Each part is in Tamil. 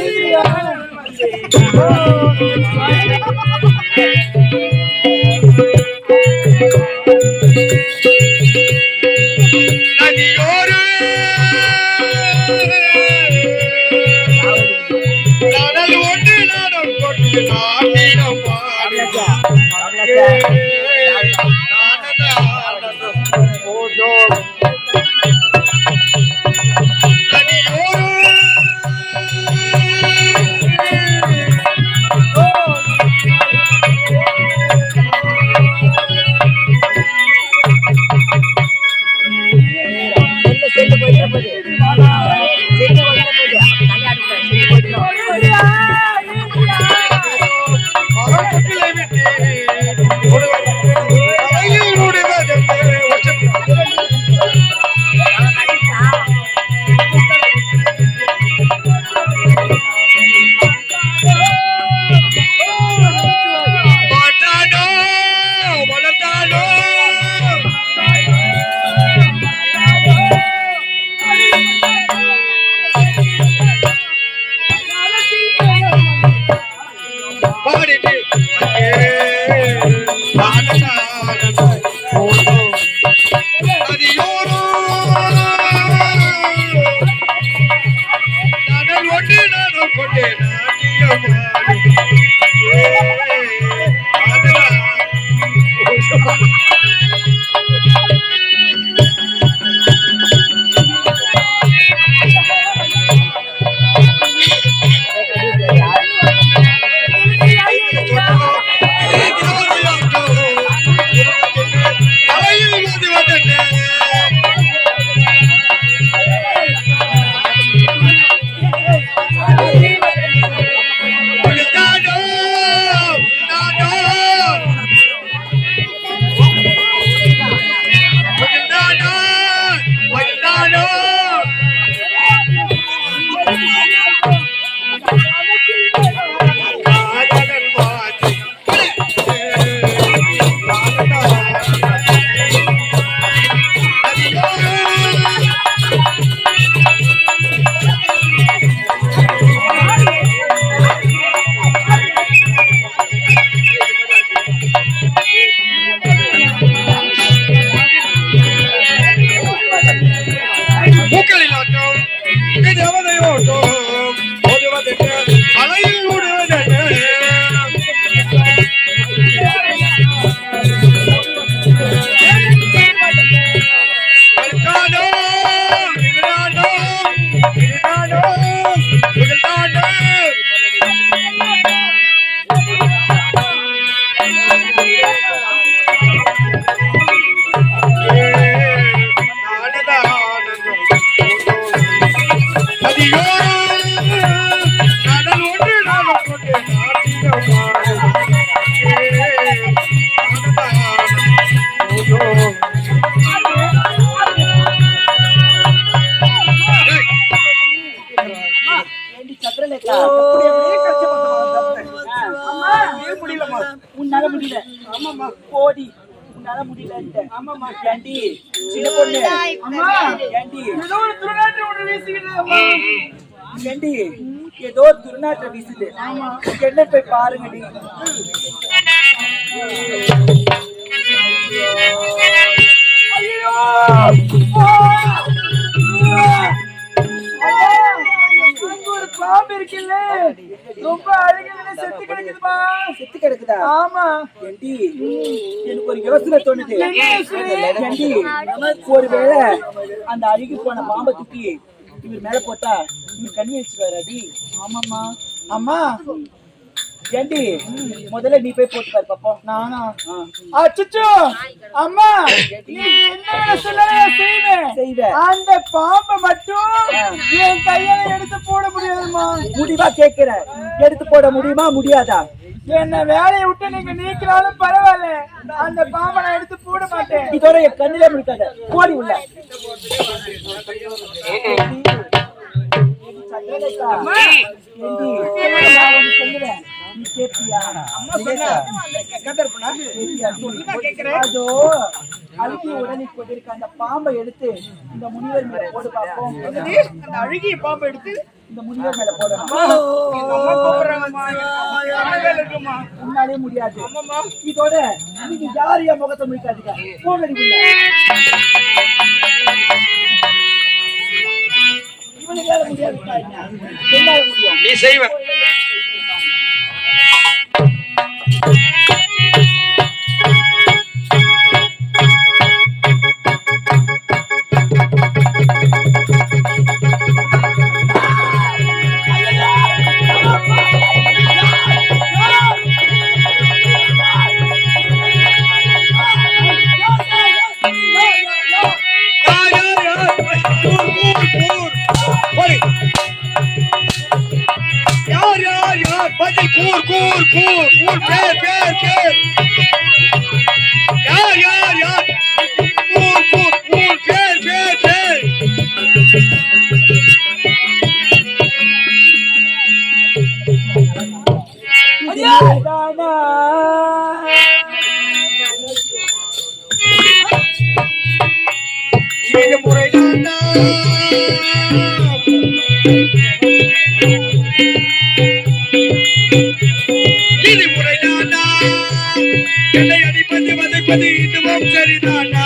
Thank you. ஏண்டி சின்ன பொண்ணு. அம்மா ஏண்டி ஏதோ ஒரு துர்நாற்றம் ஒன்று வீசுகிறது ஏண்டி ஏதோ ஒரு துர்நாற்றம் வீசுது. என்ன போய் பாருங்கடி ஐயோ பாம்பு இருக்குல்ல? ரொம்ப அழகுல செத்து கிடக்குதுமா செத்து கிடக்குதா? ஆமா. ஏண்டி? எனக்கு ஒரு யோசனை தோணுது. ஏண்டி? ஒருவேளை அந்த அழுகி போன பாம்பை தூக்கி இவர் மேல போட்டா இவர் கண்ணி வச்சுருவாரு அடி ஆமாம்மா. அம்மா ஏண்டி? முதல்ல நீ போய் போட்டு பாரு பாப்போம். நானா? அச்சோ அம்மா நீ என்ன சொல்ல செய்வேன் செய்வேன் அந்த பாம்பை மட்டும் என் கையால எடுத்து போட முடியாதுமா முடிவா கேக்குற? எடுத்து போட முடியுமா? முடியாதா? என்ன வேலையை விட்டு நீங்க நீக்கினாலும் பரவாயில்ல. அந்த பாம்பை நான் எடுத்து போட மாட்டேன். இதோட என் கண்ணிலே முடிக்காத போடி உள்ள. அம்மா, அழுகிய உடனே கொண்டிருக்க அந்த பாம்பை எடுத்து இந்த முனிவர் மேல போட்டு பார்ப்போம் அந்த அழுகிய பாம்பை எடுத்து இந்த முடிவே மேல போடணும் எங்க முடியாது இதோட நீங்க யார் முகத்தை முடிக்காதீங்க போகடி முடியும் நீ செய்வ. கூர் கூர் கூர் கூர் பேர் பேர் பேர். வதைப்பது இதுவும் சரிதானா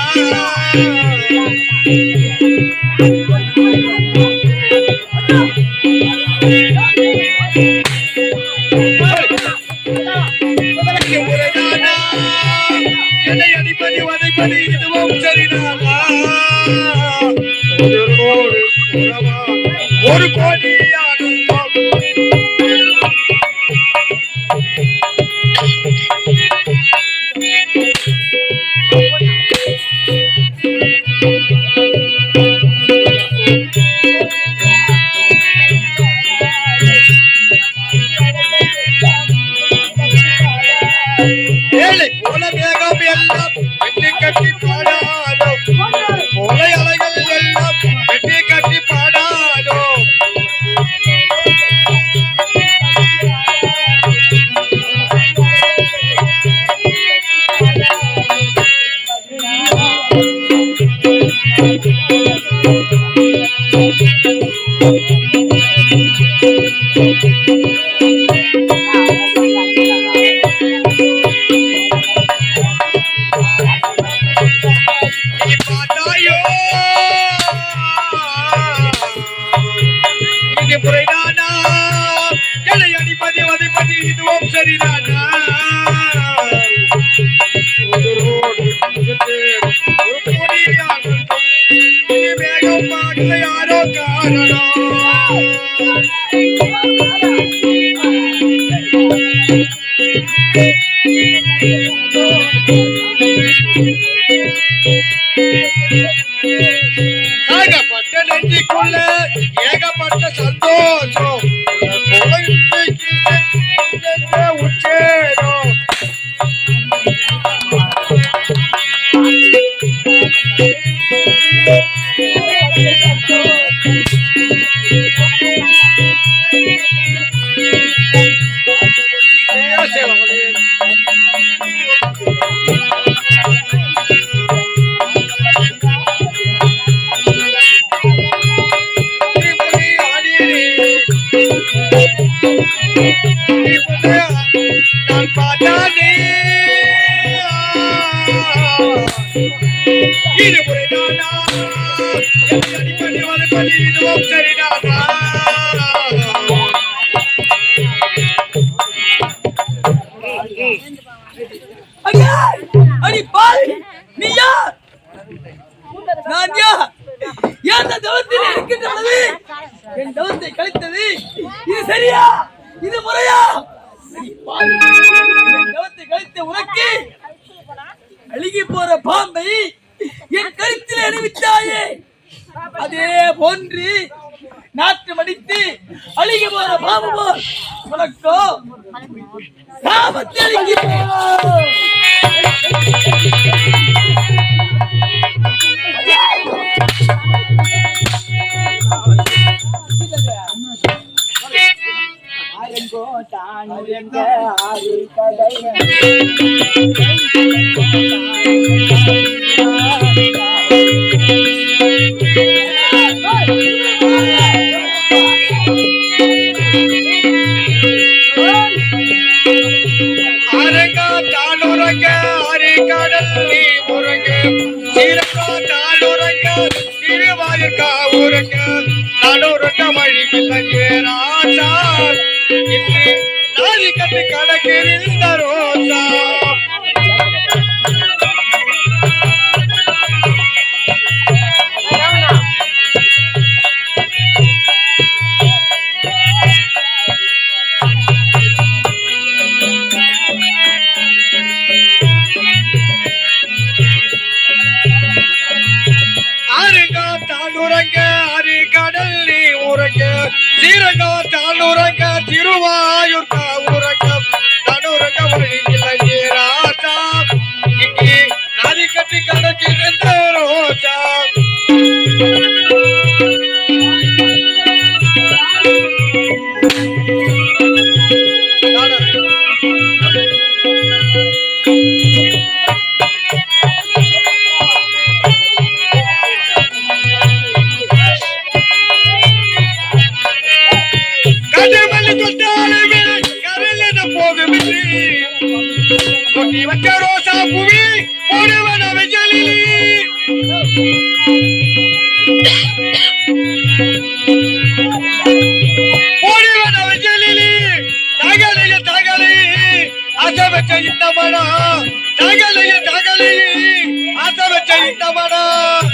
ఇది ఒరే నానా ఎక్కడి పని వాళ్ళ పని ఇది ఒకసారి నానా விட்டாயே அதே போன்று நாட்டு மடித்து அழிக போற பாம்பு உனக்கோ சாபத்தை அழுகி போ. ஆரங்கோ ஆறு கடை ಆಗಿರಲಿ போடுவன வெயிலில் தகலைய தகலை ஆசை இந்த மனம் தகலைய தகலை ஆசை இந்த மனம்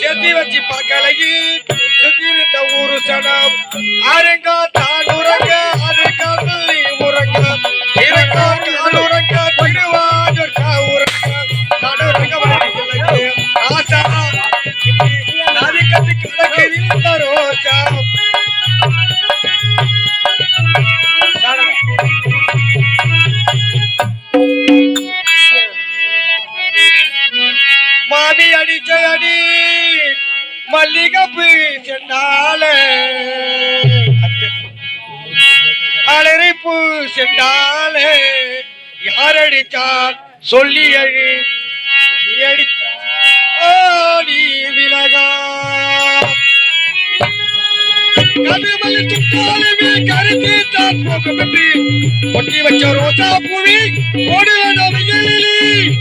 செத்தி வச்சு பார்க்கலையே சுத்திருந்த ஊரு சனம் ஆருங்க தான மாமி அடிச்ச அடி மல்லிகப்பு செண்டாலே அலரிப்பு செண்டாலே யார் அடிச்சான்? சொல்லி அழி. நீ அடி விலகா. கடுமலை சுட்டாலுமே கருத்து தான் போகமின்றி ஒட்டி வச்ச ரோசா பூவி ஓடுவேன் வெயிலில்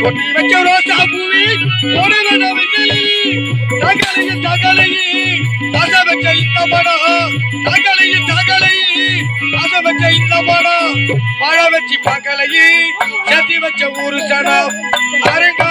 கொட்டி வச்ச ரோசா பூவி ஓடுவேன் வெயிலில் தகலையே தகலையே அச வச்ச இந்த மனம் தகலையே தகலையே அச வச்ச இந்த மனம் பழ வச்சு பார்க்கலையே சேர்த்தி வச்ச ஊரு சனம் அருங்க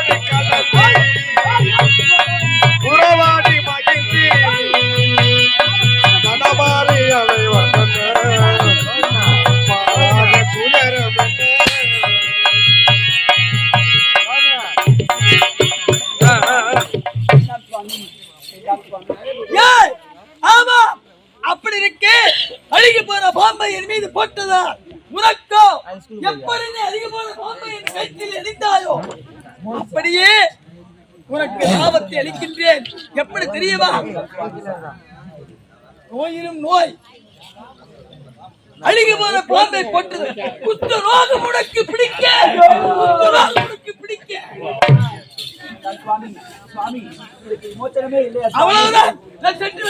பாம்பை எரிந்தாயோ? அப்படியே உனக்கு லாபத்தை அளிக்கின்றேன். எப்படி தெரியவா நோயிலும் நோய். அழுகி போன பாம்பை போட்டது குத்த ரோகம் உனக்கு பிடிக்க. உனக்கு பிடிக்க. அவ்வளவுதான். நான் சென்று